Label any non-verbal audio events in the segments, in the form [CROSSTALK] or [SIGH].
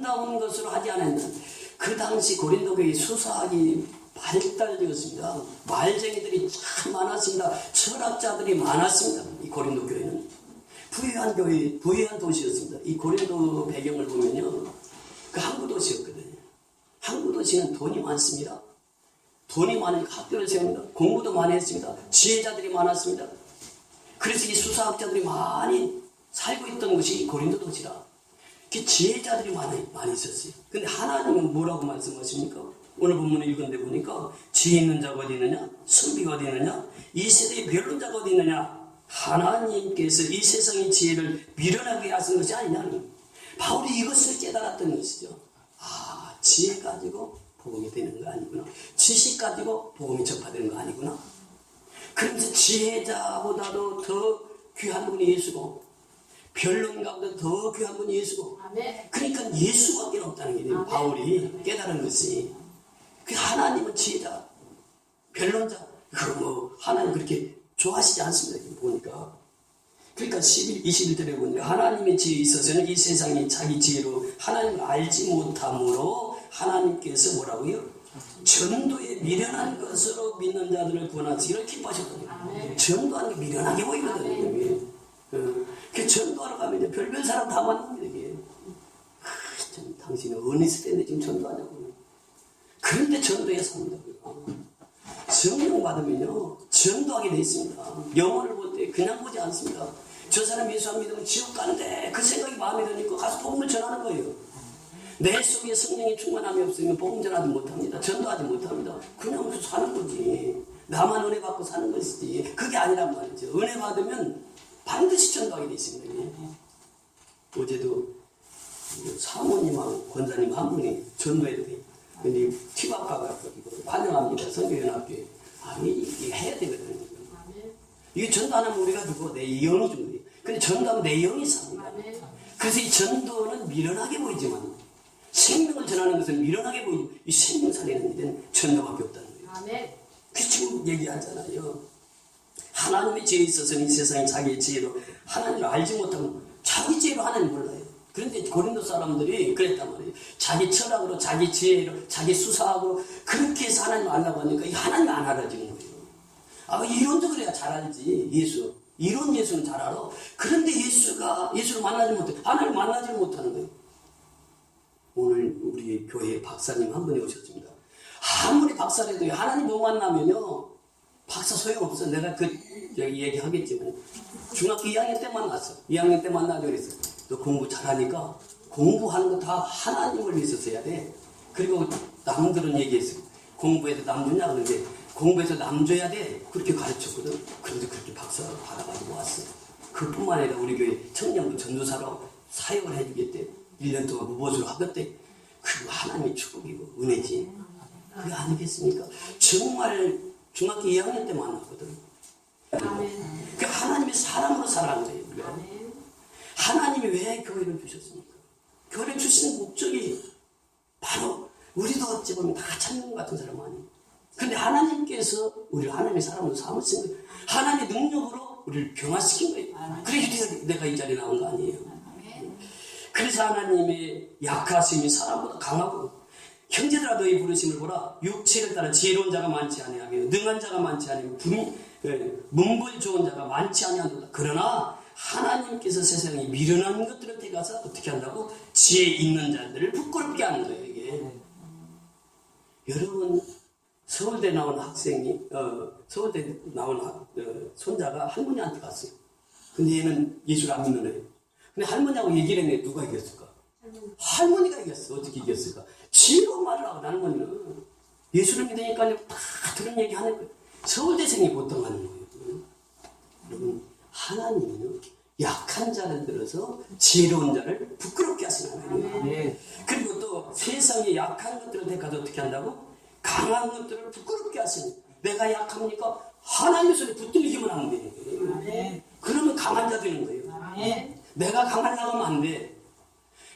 아름다운 것으로 하지 않았는 그 당시 고린도 교회 수사학이 발달되었습니다. 말쟁이들이 참 많았습니다. 철학자들이 많았습니다. 이 고린도 교회는 부유한 교회, 부유한 도시였습니다. 이 고린도 배경을 보면요, 그 항구 도시였거든요. 항구 도시는 돈이 많습니다. 돈이 많으니까 학교를 세웁니다. 공부도 많이 했습니다. 지혜자들이 많았습니다. 그래서 이 수사학자들이 많이 살고 있던 곳이 고린도 도시라. 그 지혜자들이 많이, 많이 있었어요. 근데 하나님은 뭐라고 말씀하십니까? 오늘 본문을 읽은데 보니까 지혜 있는 자가 어디 있느냐? 선비가 어디 있느냐? 이 세대의 변론자가 어디 있느냐? 하나님께서 이 세상의 지혜를 미련하게 하신 것이 아니냐? 바울이 이것을 깨달았던 것이죠. 아, 지혜 가지고 복음이 되는 거 아니구나. 지식 가지고 복음이 전파되는 거 아니구나. 그러면서 지혜자보다도 더 귀한 분이 예수고 변론가보다 더 귀한 분이 예수고. 그러니까 예수밖에 없다는 게 바울이 깨달은 것이 그 하나님은 지혜자 변론자. 그거 뭐 하나님 그렇게 좋아하시지 않습니다. 보니까. 그러니까 11, 21절에 보니까 하나님의 지혜에 있어서는 이 세상이 자기 지혜로 하나님을 알지 못함으로 하나님께서 뭐라고요? 전도에 미련한 것으로 믿는 자들을 구원하시 이렇게 기뻐하셨거든요. 전도하는 게 미련하게 보이거든요. 전도하러 가면 별별 사람 다 만납니다. 이게. 아, 참, 당신은 어느 시대인데 지금 전도하냐고. 그런데 전도에 삽니다. 성령 받으면요, 전도하게 돼 있습니다. 영어를 볼때 그냥 보지 않습니다. 저 사람 예수 안 믿으면 지옥 가는데 그 생각이 마음에 드니까 가서 복음을 전하는 거예요. 내 속에 성령의 충만함이 없으면 복음 전하지 못합니다. 전도하지 못합니다. 그냥 사는 거지. 나만 은혜 받고 사는 것이지. 그게 아니란 말이죠. 은혜 받으면 반드시 전도하게 돼 있습니다. 어제도 사모님하고 권사님 한 분이 전도해야 돼. 근데 티밥 가가지고 환영합니다. 성교연합교회. 아, 이게 해야 되거든요. 이게 전도 안 하면 우리가 누구? 내 영이 줍니다. 근데 전도하면 내 영이 삽니다. 그래서 이 전도는 미련하게 보이지만 생명을 전하는 것은 미련하게 보이지만 이 생명 살리는 일은 전도밖에 없다는 거예요. 아멘. 그 지금 얘기하잖아요. 하나님의 지혜에 있어서는 이 세상이 자기의 지혜로 하나님을 알지 못하면 자기 지혜로 하나님 몰라요. 그런데 고린도 사람들이 그랬단 말이에요. 자기 철학으로, 자기 지혜로, 자기 수사학으로 그렇게 해서 하나님 알라고 하니까 이 하나님 안 알아지는 거예요. 아, 이론도 그래야 잘 알지, 예수. 이론 예수는 잘 알아. 그런데 예수가, 예수를 만나지 못해. 하나님 만나지 못하는 거예요. 오늘 우리 교회 박사님 한 분이 오셨습니다. 아무리 박사라도 하나님 못 만나면요. 박사 소용없어. 내가 그, 여기 얘기하겠지만. 중학교 2학년 때 만났어. 2학년 때 만나죠. 그랬어. 너 공부 잘하니까 공부하는 거 다 하나님을 위해서 해야 돼. 그리고 남들은 얘기했어. 공부해서 남 주냐? 그런데 공부해서 남 줘야 돼. 그렇게 가르쳤거든. 그런데 그렇게 박사 받아가지고 왔어. 그뿐만 아니라 우리 교회 청년부 전도사로 사역을 해주겠대. 1년 동안 무보수로 하겠대. 그거 하나님의 축복이고 은혜지. 그게 아니겠습니까? 정말 중학교 2학년 때 만났거든. 아멘. 그 하나님의 사람으로 살아가는 거예요. 우리가. 아멘. 하나님이 왜 교회를 주셨습니까? 교회를 주시는 목적이 바로 우리도 어찌 보면 다 천명 같은 사람 아니에요. 근데 하나님께서 우리를 하나님의 사람으로 삼으신 거예요. 하나님의 능력으로 우리를 변화시킨 거예요. 그래서 내가 이 자리에 나온 거 아니에요. 그래서 하나님의 약하심이 사람보다 강하고 형제들아 너희 부르심을 보라 육체를 따라 지혜로운 자가 많지 아니하며 능한 자가 많지 아니하며 분, 예, 문벌 좋은 자가 많지 아니하노라 그러나 하나님께서 세상에 미련한 것들을 택하사 어떻게 한다고 지혜 있는 자들을 부끄럽게 하는 거예요 이게 여러분 서울대 나온 학생이 어, 서울대 나온 학- 어, 손자가 할머니한테 갔어요 근데 얘는 예수를 안 믿는 애예요 근데 할머니하고 얘기를 했는데 누가 이겼을까? 할머니가 이겼어. 어떻게 이겼을까? 지혜로운 말을 하고 할머니는 예수를 믿으니까 다 그런 얘기 하는 거예요. 서울대생이 보통 하는 거예요. 여러분, 하나님은 약한 자를 들어서 지혜로운 자를 부끄럽게 하시는 하나님이에요. 그리고 또 세상에 약한 것들을 택하서 어떻게 한다고? 강한 것들을 부끄럽게 하시는 내가 약합니까? 하나님의 손에 붙들리기만 하면 되는 거예요. 그러면 강한 자 되는 거예요. 아멘. 내가 강하려고 하면 안 돼.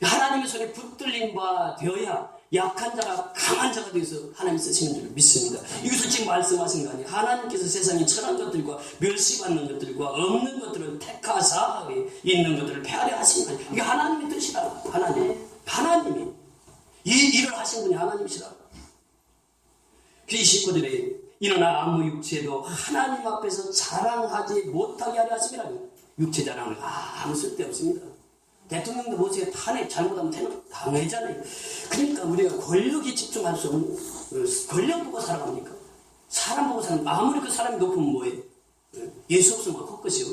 하나님의 손에 붙들린 바 되어야 약한 자가 강한 자가 되어서 하나님 쓰시는 줄 믿습니다. 이것을 지금 말씀하신 거 아니에요. 하나님께서 세상에 천한 것들과 멸시받는 것들과 없는 것들을 택하사 있는 것들을 패하려 하신 거 아니에요. 이게 하나님의 뜻이라. 하나님. 하나님이 이 일을 하신 분이 하나님이시라. 그 식구들이 일어나 아무 육체도 하나님 앞에서 자랑하지 못하게 하려 하심이라. 육체 자랑은 아무 쓸데 없습니다. 대통령도 보세요. 탄핵 잘못하면 탄핵 당하잖아요. 그러니까 우리가 권력에 집중할 수 없는 어, 권력 보고 살아갑니까? 사람 보고 사는 아무리 그 사람이 높으면 뭐예요? 예수 없으면 헛것이요.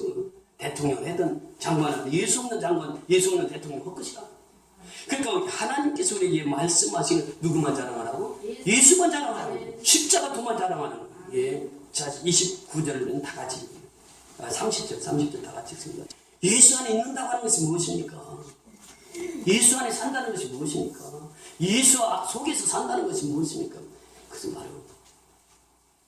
대통령 하든 장관하든 예수 없는 장관, 예수 없는 대통령 헛것이라. 그러니까 하나님께서 우리에게 말씀하시는 누구만 자랑하라고? 예수만 자랑하라고. 십자가 도만 자랑하는 거예요. 예. 자, 29절은 다 같이, 아, 30절, 30절 다 같이 읽습니다. 예수 안에 있는다고 하는 것이 무엇입니까? 예수 안에 산다는 것이 무엇입니까? 예수 속에서 산다는 것이 무엇입니까? 그것은 바로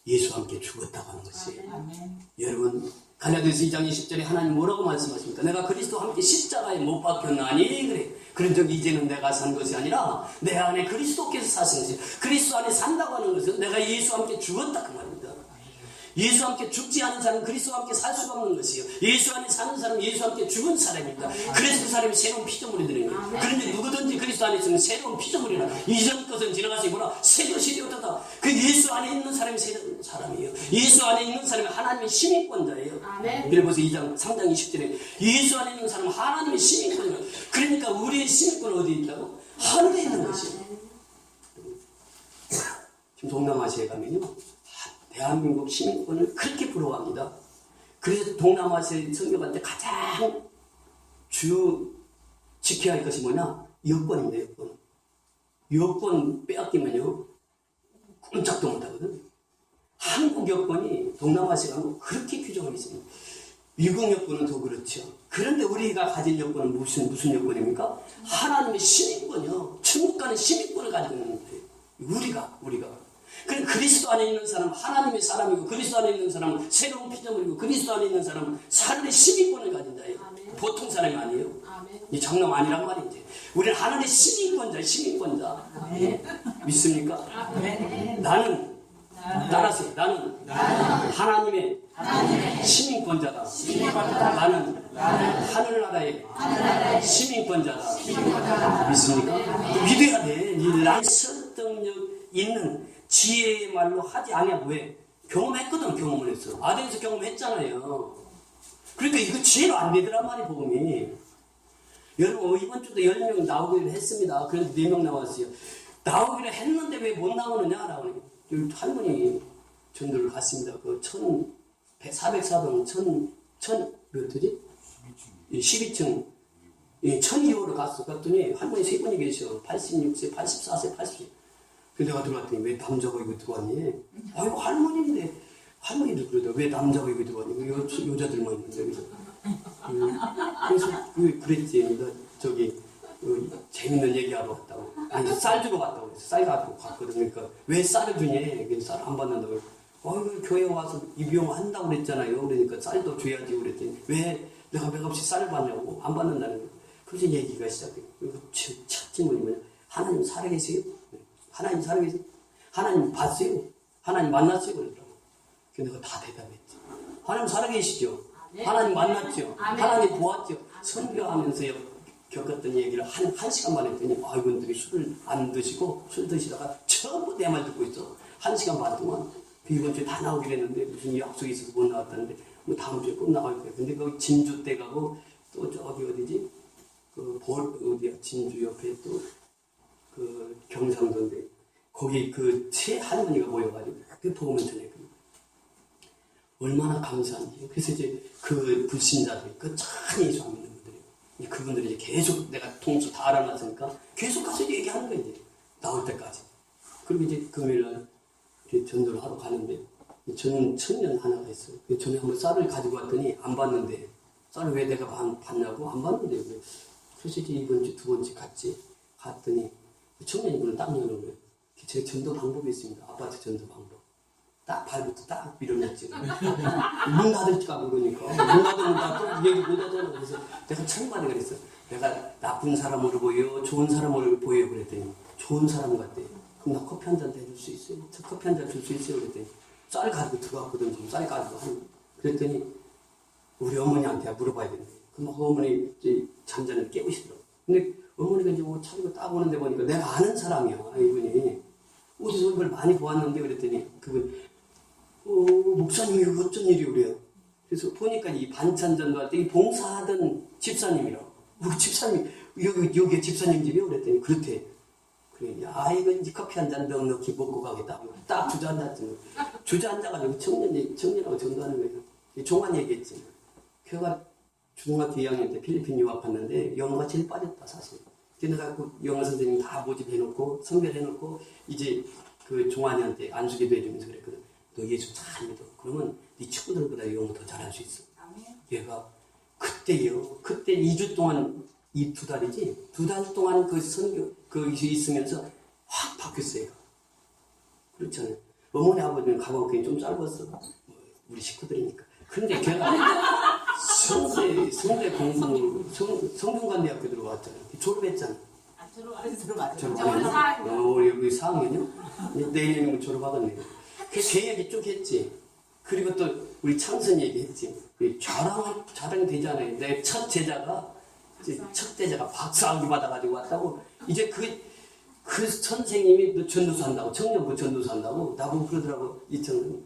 예수와 함께 죽었다고 하는 것이에요. 아멘. 여러분 갈라디아서 2장 20절에 하나님 뭐라고 말씀하십니까? 내가 그리스도와 함께 십자가에 못 박혔나니 그래. 그런 적 이제는 내가 산 것이 아니라 내 안에 그리스도께서 사신 것이 그리스도 안에 산다고 하는 것은 내가 예수와 함께 죽었다 그 말입니다. 예수와 함께 죽지 않은 사람은 그리스도와 함께 살 수가 없는 것이요. 예수 안에 사는 사람은 예수와 함께 죽은 사람입니다. 그래서 그 사람이 새로운 피조물이 되는 거예요. 그런데 누구든지 그리스도 안에 있으면 새로운 피조물이라. 이전 것은 지나가시구나. 새 것이 되었다. 그 예수 안에 있는 사람이 새로운 사람이에요. 예수 안에 있는 사람이 하나님의 시민권자예요. 보세요. 2장 3장 20절에 예수 안에 있는 사람은 하나님의 시민권이에요. 그러니까 우리의 시민권은 어디에 있다고? 하늘에 있는 것이에요. 지금 동남아시아에 가면요. 대한민국 시민권을 그렇게 부러워합니다. 그래서 동남아시아 성교할 때 가장 주 지켜야 할 것이 뭐냐? 여권입니다, 여권. 여권 빼앗기면요. 꼼짝도 못하거든. 한국 여권이 동남아시아 가면 그렇게 규정하고 있습니다. 미국 여권은 더 그렇죠. 그런데 우리가 가진 여권은 무슨, 무슨 여권입니까? 하나님의 시민권이요. 천국 가는 시민권을 가지고 있는 거예요. 우리가, 우리가. 그럼 그리스도 안에 있는 사람은 하나님의 사람이고 그리스도 안에 있는 사람은 새로운 피조물이고 그리스도 안에 있는 사람은 하늘의 시민권을 가진다예요. 아멘. 보통 사람이 아니에요. 아멘. 이 장난 아니란 말이지. 우리는 하늘의 시민권자, 시민권자. 예? 믿습니까? 나는 따라서 나는 하나님의 시민권자다. 나는 하늘나라의 시민권자다. 믿습니까? 믿어야 돼. 이난 설득력 있는 지혜의 말로 하지 않아 왜? 경험했거든 경험을 했어. 아덴에서 경험했잖아요. 그러니까 이거 지혜로 안 되더란 말이 복음이. 여러분 어, 이번 주도 10명 나오기로 했습니다. 그래서 4명 나왔어요. 나오기로 했는데 왜 못 나오느냐라고 여기 할머니 전도를 갔습니다. 그 천, 404동 천, 천, 몇 호지? 12층. 예, 1002호로 갔어. 갔더니 할머니 세 분이 계셔. 86세, 84세, 80세. 그래서 내가 들어갔더니 왜 남자가 이거 들어왔니? 아이고 할머니인데 할머니도 그러다 왜 남자가 이거 들어왔니? 그 여, 여자들만 있는데 그래서 그, 그래서 그, 그랬지. 나 저기 그, 재밌는 얘기하러 갔다고. 아니 쌀 주러 갔다고 그랬어. 쌀 가지고 갔거든. 그러니까 왜 쌀을 주니? 그래서 쌀안 받는다고. 어이구 교회 와서 입용 한다고 그랬잖아요. 그러니까 쌀도 줘야지 그랬더니 왜 내가 맥없이 쌀을 받냐고 안 받는다는 거예요. 그래서 얘기가 시작돼요. 그리고 첫, 첫 질문이 뭐냐? 하나님 살아계세요? 네. 하나님 살아계세요? 하나님 봤어요? 하나님 만났어요? 그러더라고. 그래서 내가 다 대답했지. 하나님 살아계시죠? 하나님 만났죠? 하나님 보았죠? 선교하면서 겪었던 얘기를 한, 한 시간만 했더니, 아, 이분들이 술을 안 드시고, 술 드시다가 전부 내 말 듣고 있어. 한 시간 반 동안. 그 이번 주에 다 나오기로 했는데, 무슨 약속이 있어서 못 나왔다는데, 뭐 다음 주에 꼭 나갈 거야. 근데 거기 진주 때 가고, 또 저기 어디지? 그, 볼, 어디야? 진주 옆에 또, 그, 경상도인데, 거기 그, 세 할머니가 모여가지고, 그 복음을 전했거든. 얼마나 감사한지. 그래서 이제 그 불신자들, 그참 예수 안 믿는 분들이, 그분들이 이제 계속 내가 통수 다 알아놨으니까 계속 가서 얘기하는 거야, 이제. 나올 때까지. 그리고 이제 금요일날 전도를 하러 가는데, 이 전, 청년 하나가 있어요. 그 전에 한번 쌀을 가지고 왔더니 안 봤는데, 쌀을 왜 내가 봤, 봤냐고? 안 봤는데, 왜. 그래서 이제 이번 주, 두 번째 갔지. 갔더니, 그 청년이 문을 딱 거예요. 제 전도 방법이 있습니다. 아파트 전도 방법. 딱 발부터 딱 밀어냈지. 문 닫을까 모르니까. 문 닫으면 나또 얘기 못 하잖아. 그래서 내가 천만에 그랬어. 내가 나쁜 사람으로 보여, 좋은 사람으로 보여. 그랬더니 좋은 사람 같대. 그럼 나 커피 한 잔 해줄 수 있어요? 저 커피 한 잔 줄 수 있어요? 그랬더니 쌀 가지고 들어갔거든. 지금 쌀 가지고 한. 그랬더니 우리 어머니한테 물어봐야 되는데. 그럼 어머니 이제 잠자는 깨우시더라고. 근데 어머니가 이제 옷 차리고 딱 오는데 보니까 내가 아는 사람이야, 이분이. 어디서 이걸 많이 보았는데 그랬더니 그분, 어, 목사님이 어쩐 일이 그래요. 그래서 보니까 이 반찬 전도할 때 이 봉사하던 집사님이라고. 우리 집사님, 여기, 여기 집사님 집이요? 그랬더니 그렇대. 그래, 야, 이거 이제 커피 한잔 넉넉히 먹고 가겠다고. 딱 주저앉았지. 주저앉아가지고 청년, 청년하고 전도하는 거예요. 이 종환 얘기했지. 걔가 중학교 2학년 때 필리핀 유학 갔는데 영어가 제일 빠졌다, 사실. 그래서 그 영어 선생님 다 모집해놓고, 선별해놓고, 이제 그 종환이한테 안수기도 해주면서 그랬거든. 너 예수 잘 믿어. 그러면 네 친구들보다 영어 더 잘할 수 있어. 얘가 그때요. 그때 2주 동안 이 두 달이지 두 달 동안 그 선교 그 있으면서 확 바뀌었어요. 그렇잖아요. 어머니 아버지는 가방 그게 좀 짧았어. 뭐, 우리 식구들이니까. 근데 걔가 성대 성대 공부 성 성균관대학교 들어갔잖아요. 졸업했잖아. 졸업하겠냐? 어, 우리 여기 4학년이요? 내년이면 졸업하겠네. 그걔 얘기 쭉 했지. 그리고 또 우리 창선 얘기했지. 그 자랑 자랑이 되잖아요. 내 첫 제자가 첫 제자가 박사학위 받아가지고 왔다고 이제 그 그 선생님이 너 전도사 한다고 청년부 전도사 한다고 나보고 그러더라고 이창선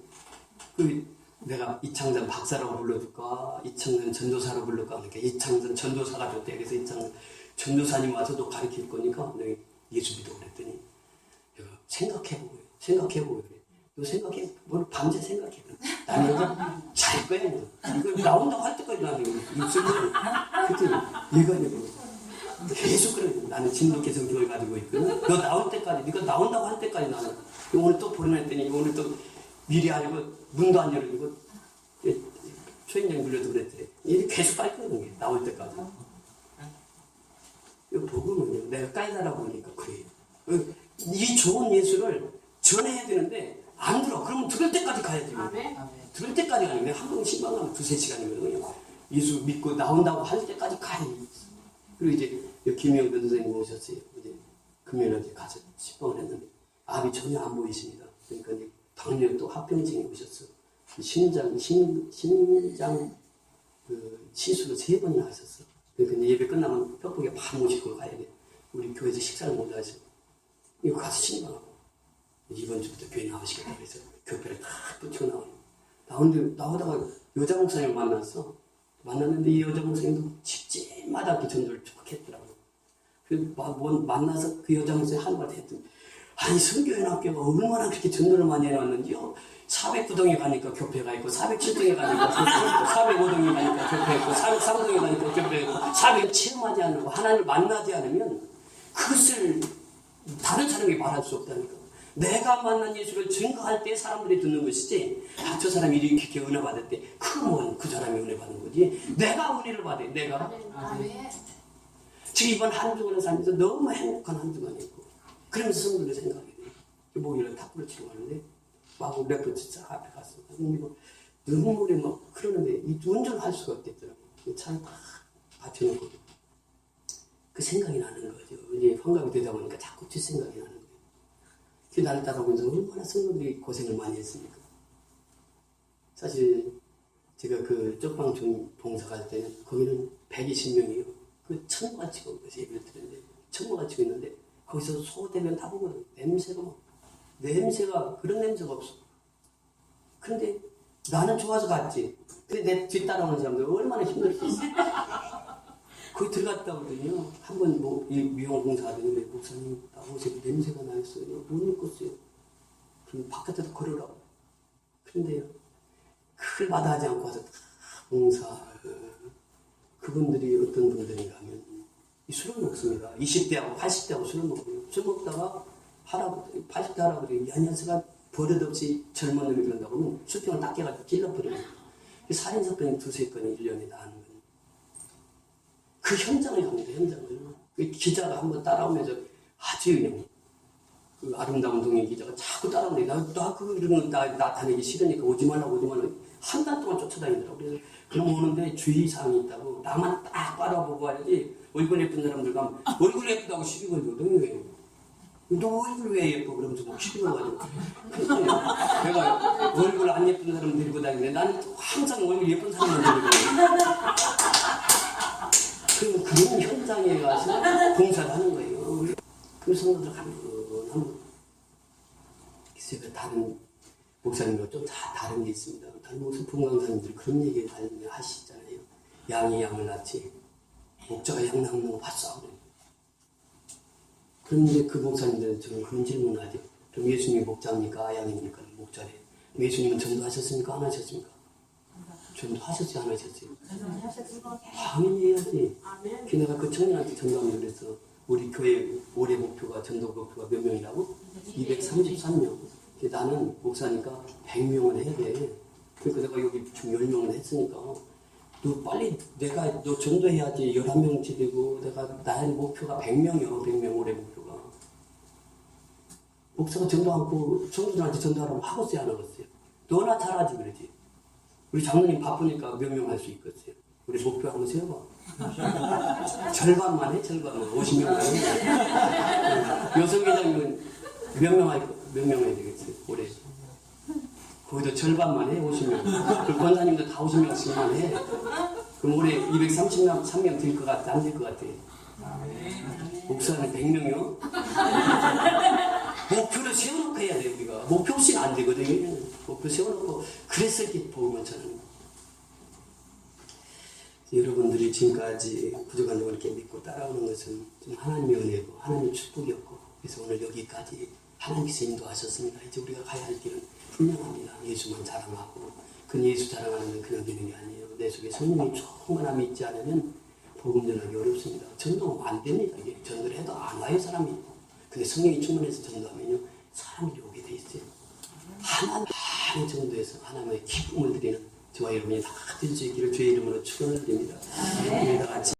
그 내가 이창선 박사라고 불러줄까? 이창선 전도사로 불러까? 그러니까 이창선 전도사가 좋대. 그래서 이창선 전도사님 와서도 가르칠 거니까 내가 예수 믿어 그랬더니 생각해보고 생각해보고 그래. 너 생각해? 뭘 밤새 생각해? 나는 잘 거야 뭐. 이거 나온다고 할 때까지 나는 입술을 그때 얘가 이제 계속 그래. 나는 진도 개성교를 가지고 있거든. 너 나올 때까지 네가 나온다고 할 때까지 나는 오늘 또 보내놨더니 오늘 또 미리 아니고 문도 안 열어주고 초인장 불려도 그랬대 이게 계속 깔거든 나올 때까지 이거 복음은요 내가 까이다라고 하니까 그래요 이 좋은 예수를 전해야 되는데 안 들어 그러면 들을 때까지 가야지 아멘. 들을 때까지 가는 거야. 한번 신방하면 두세 시간이거든요. 예수 믿고 나온다고 할 때까지 가야 돼. 그리고 이제 김영 변호사님 오셨어요. 이제 금요일에 가서 신방을 했는데 암이 전혀 안 보이십니다. 그러니까 이제 당뇨 또 합병증이 오셨어. 심장, 심, 심장 그 시술을 세 번이나 하셨어. 그러니까 예배 끝나면 뼈복에 밥 모시고 가야 돼. 우리 교회에서 식사를 못 하셔. 이거 가서 신방하고 이번 주부터 교회 나오시겠다 그래서 교회를 다 붙여 나오는 나오는데 나오다가 여자 목사님 만났어. 만났는데 이 여자 목사님도 집집마다 이렇게 전도를 쭉 했더라고. 그 마- 뭐 만나서 그 여자 목사님 한 마디 했더니 아니 성교회 학교가 얼마나 그렇게 전도를 많이 해놨는지요. 409동에 가니까 교회가 있고 407동에 가니까 교회가 있고 405동에 가니까 교회가 있고 403동에 가니까 교회가 있고 400 체험하지 않고 하나님을 만나지 않으면 그것을 다른 사람이 말할 수 없다니까. 내가 만난 예수를 증거할 때 사람들이 듣는 것이지. 아, 저 사람이 이렇게 은혜 받을 때, 그건 그 사람이 은혜 받는 거지. 내가 은혜를 받아, 내가. 아멘. 지금 이번 한 주간을 살면서 너무 행복한 한 주간이었고, 그러면서 성도를 돼. 목요일에 탁구를 치러 가는데, 막몇번 진짜 앞에 갔어. 그리고 눈물이 막 흐르는데, 이 운전할 수가 없겠더라고. 차를 딱 받쳐놓고. 그 생각이 나는 거죠. 이제 환갑이 되다 보니까 자꾸 뒷생각이 나는 거예요. 그 나를 따라오면서 얼마나 성도들이 고생을 많이 했습니까? 사실 제가 그 쪽방촌 봉사 갈 때는 거기는 120명이요. 그 천모가 치고 그래서 예배를 드렸는데 천모가 치고 있는데 거기서 소대면 다 보거든. 냄새가 막 냄새가 그런 냄새가 없어. 근데 나는 좋아서 갔지. 근데 내 뒤 따라오는 사람들 얼마나 힘들겠어. 거기 들어갔다 오더니요. 한번 뭐, 이 미용 공사 하더니 목사님, 나 옷에 냄새가 나였어요. 못 입겠어요. 그럼 바깥에서 걸으라고. 근데요. 그걸 마다하지 않고 와서 다 봉사하고, 그분들이 어떤 분들인가 하면, 이 술을 먹습니다. 20대하고 80대하고 술을 먹고요. 술 먹다가 할아버지, 80대 할아버지, 이 녀석아 버릇없이 젊은 놈이 그런다고 술병을 딱 깨가지고 찔러버려요. 살인 사건이 두세 건이 1년에 나는 거예요. 그 현장을 갑니다, 현장을. 그 기자가 한번 따라오면서 아주 그 아름다운 동네 기자가 자꾸 따라오는데 나, 나 그거 이런 거 나, 나타내기 싫으니까 오지 말라고 오지 말라고 한 달 동안 쫓아다니더라고. 그래서 그럼 오는데 주의사항이 있다고 나만 딱 바라보고 와야지 얼굴 예쁜 사람들 가면 얼굴 예쁘다고 시비 걸거든. 왜? 너 얼굴 왜 예뻐? 그러면서 막 시비 걸가지고. 그래서 내가 얼굴 안 예쁜 사람 데리고 다니는데 나는 또 항상 얼굴 예쁜 사람만 데리고 다니는 그, 그런 현장에 가서 봉사를 하는 거예요. 그 성도들 가면 한번 글쎄요, 그 다른 목사님과 좀 다 다른 게 있습니다. 목사 분강사님들 그런 얘기 많이 하시잖아요. 양이 양을 낳지 목자가 양 낳는 거 봤어. 그런데 그 목사님들은 저는 그런 질문을 하죠. 그럼 예수님이 목자입니까? 양입니까? 목자래. 예수님은 전도하셨습니까? 안 하셨습니까? 전도하셨지 안 하셨어요? 당연히 해야지. 그 내가 그 청년한테 전도하면 그랬어. 우리 교회 올해 목표가 전도 목표가 몇 명이라고? 233명. 나는 목사니까 100명은 해야 돼. 그러니까 내가 여기 지금 10명은 했으니까 너 빨리 내가 너 전도해야지 11명치 되고 내가 나의 목표가 100명이야. 100명 올해 목표가. 목사가 전도하고 성도들한테 전도하라면 하겠어요 안 하겠어요? 너나 잘하지 그러지. 우리 장로님 바쁘니까 몇 명 할 수 있겠어요? 우리 목표 한번 세워봐. [LAUGHS] 절반만 해, 절반만. 50명만 해. 여성 회장님은 몇명 할, 몇명 해야 되겠어요, 올해? 거기도 절반만 해, 50명. 그 [LAUGHS] 권사님도 다 50명씩만 해. 그럼 올해 230명, 3명 될 것 같아, 안 될 것 같아? 목사는 100명이요? [LAUGHS] 목표를 세워놓고 해야 돼, 우리가. 목표 없이는 안 되거든요. 목표 세워놓고, 그랬을 때 보면 저는 여러분들이 지금까지 걸 이렇게 믿고 따라오는 것은 좀 하나님의 은혜고 하나님의 축복이었고 그래서 오늘 여기까지 하나님께서 인도하셨습니다. 이제 우리가 가야 할 길은 분명합니다. 예수만 자랑하고 그 예수 자랑하는 건 그냥 되는 게 아니에요. 내 속에 성령이 충만함이 있지 않으면 복음 전하기 어렵습니다. 전도 안 됩니다. 이게 전도를 해도 안 와요 사람이. 근데 성령이 충만해서 전도하면요 사람들이 오게 돼 있어요. 하나님 많은 정도에서 하나님의 기쁨을 드리는 저와 여러분이 다 될 수 있기를 주의 이름으로 축원을 드립니다. 우리 다 같이